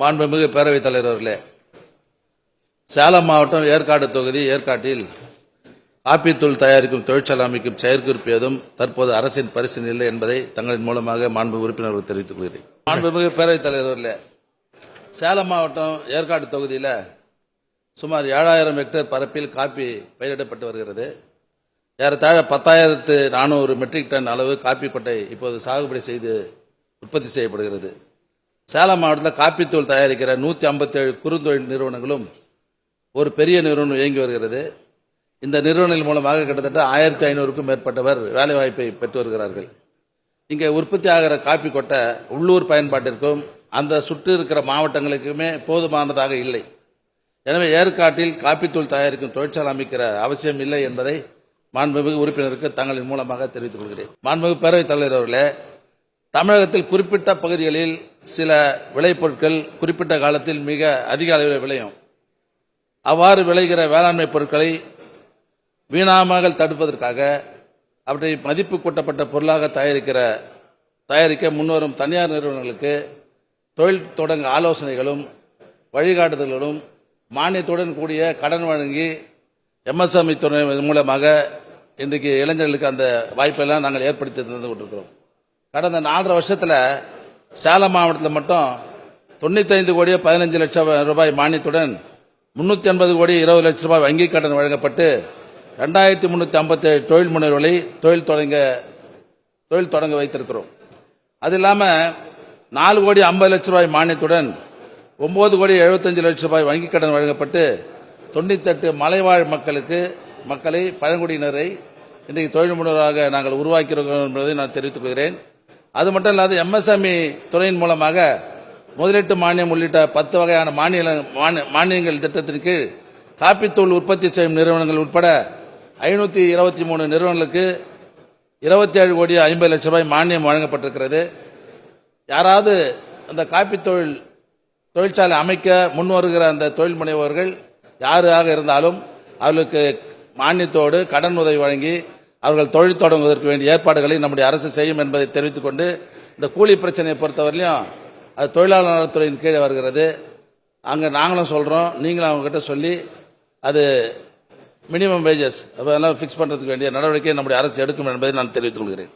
மாண்புமிகு பேரவைத் தலைவர் அவர்களே சேலம் மாவட்டம் ஏற்காடு தொகுதி ஏற்காட்டில் காப்பித்தூள் தயாரிக்கும் தொழிற்சாலை அமைக்கும் செயற்குறிப்பு ஏதும் தற்போது அரசின் பரிசீலனை இல்லை என்பதை தங்களின் மூலமாக மாண்பு உறுப்பினர்கள் தெரிவித்துக் கொள்கிறேன். மாண்புமிகு பேரவைத் தலைவர் அவர்களே சேலம் மாவட்டம் ஏற்காடு தொகுதியில் சுமார் ஏழாயிரம் ஹெக்டேர் பரப்பில் காப்பி பயிரிடப்பட்டு வருகிறது. ஏறத்தாழ பத்தாயிரத்து நானூறு மெட்ரிக் டன் அளவு காப்பி கொட்டை இப்போது சாகுபடி செய்து உற்பத்தி செய்யப்படுகிறது. சேலம் மாவட்டத்தில் காப்பித்தூள் தயாரிக்கிற நூற்றி ஐம்பத்தேழு குறுந்தொழில் நிறுவனங்களும் ஒரு பெரிய நிறுவனம் இயங்கி வருகிறது. இந்த நிறுவனங்கள் மூலமாக கிட்டத்தட்ட ஆயிரத்தி ஐநூறுக்கும் மேற்பட்டவர் வேலைவாய்ப்பை பெற்று வருகிறார்கள். இங்கே உற்பத்தி ஆகிற காப்பி கொட்டை உள்ளூர் பயன்பாட்டிற்கும் அந்த சுற்று இருக்கிற மாவட்டங்களுக்குமே போதுமானதாக இல்லை. எனவே ஏற்காட்டில் காப்பித்தூள் தயாரிக்கும் தொழிற்சாலை அமைக்கிற அவசியம் இல்லை என்பதை மாண்புமிகு உறுப்பினருக்கு தங்களின் மூலமாக தெரிவித்துக் கொள்கிறேன். மாண்புமிகு பேரவைத் தலைவர் அவர்களே தமிழகத்தில் குறிப்பிட்ட பகுதிகளில் சில விளைபொருட்கள் குறிப்பிட்ட காலத்தில் மிக அதிக அளவில் விளையும். அவ்வாறு விளைகிற வேளாண்மை பொருட்களை வீணாமல் தடுப்பதற்காக அவற்றை மதிப்பு கூட்டப்பட்ட பொருளாக தயாரிக்கிற தயாரிக்க முன்வரும் தனியார் நிறுவனங்களுக்கு தொழில் தொடங்க ஆலோசனைகளும் வழிகாட்டுதல்களும் மானியத்துடன் கூடிய கடன் வழங்கி எம்எஸ்எம்இ துறை மூலமாக இன்றைக்கு இளைஞர்களுக்கு அந்த வாய்ப்பெல்லாம் நாங்கள் ஏற்படுத்தி தந்து கொண்டிருக்கிறோம். கடந்த நாலரை வருஷத்தில் சேலம் மாவட்டத்தில் மட்டும் தொண்ணூத்தைந்து கோடியே பதினஞ்சு லட்சம் ரூபாய் மானியத்துடன் முன்னூற்றி எண்பது கோடி இருபது லட்சம் ரூபாய் வங்கிக் கடன் வழங்கப்பட்டு ரெண்டாயிரத்தி முந்நூற்றி ஐம்பத்தேழு தொழில் முனைவர்களை தொழில் தொடங்க தொழில் தொடங்க வைத்திருக்கிறோம். அது இல்லாமல் நாலு கோடி ஐம்பது லட்சம் ரூபாய் மானியத்துடன் ஒம்பது கோடி எழுபத்தஞ்சு லட்சம் ரூபாய் வங்கிக் கடன் வழங்கப்பட்டு தொண்ணூத்தெட்டு மலைவாழ் மக்களுக்கு மக்களை பழங்குடியினரை இன்றைக்கு தொழில் முனைவராக நாங்கள் உருவாக்கிறோம் என்பதை நான் தெரிவித்துக் கொள்கிறேன். அது மட்டும் இல்லாத எம்எஸ்எம்இ துறையின் மூலமாக முதலீட்டு மானியம் உள்ளிட்ட பத்து வகையான மானிய மானியங்கள் திட்டத்தின் கீழ் காப்பித்தூள் உற்பத்தி செய்யும் நிறுவனங்கள் உட்பட ஐநூத்தி இருபத்தி மூணு நிறுவனங்களுக்கு இருபத்தி ஏழு கோடி ஐம்பது லட்சம் ரூபாய் மானியம் வழங்கப்பட்டிருக்கிறது. யாராவது அந்த காப்பி தொழில் தொழிற்சாலை அமைக்க முன் வருகிற அந்த தொழில் முனைவோர்கள் யாராக இருந்தாலும் அவர்களுக்கு மானியத்தோடு கடன் உதவி வழங்கி அவர்கள் தொழில் தொடங்குவதற்கு வேண்டிய ஏற்பாடுகளை நம்முடைய அரசு செய்யும் என்பதை தெரிவித்துக் கொண்டு இந்த கூலி பிரச்சனையை பொறுத்தவரையிலும் அது தொழிலாளர் நலத்துறையின் கீழே வருகிறது. அங்கே நாங்களும் சொல்கிறோம் நீங்களும் அவங்ககிட்ட சொல்லி அது மினிமம் வேஜஸ் அதெல்லாம் ஃபிக்ஸ் பண்ணுறதுக்கு வேண்டிய நடவடிக்கை நம்முடைய அரசு எடுக்கும் என்பதை நான் தெரிவித்துக் கொள்கிறேன்.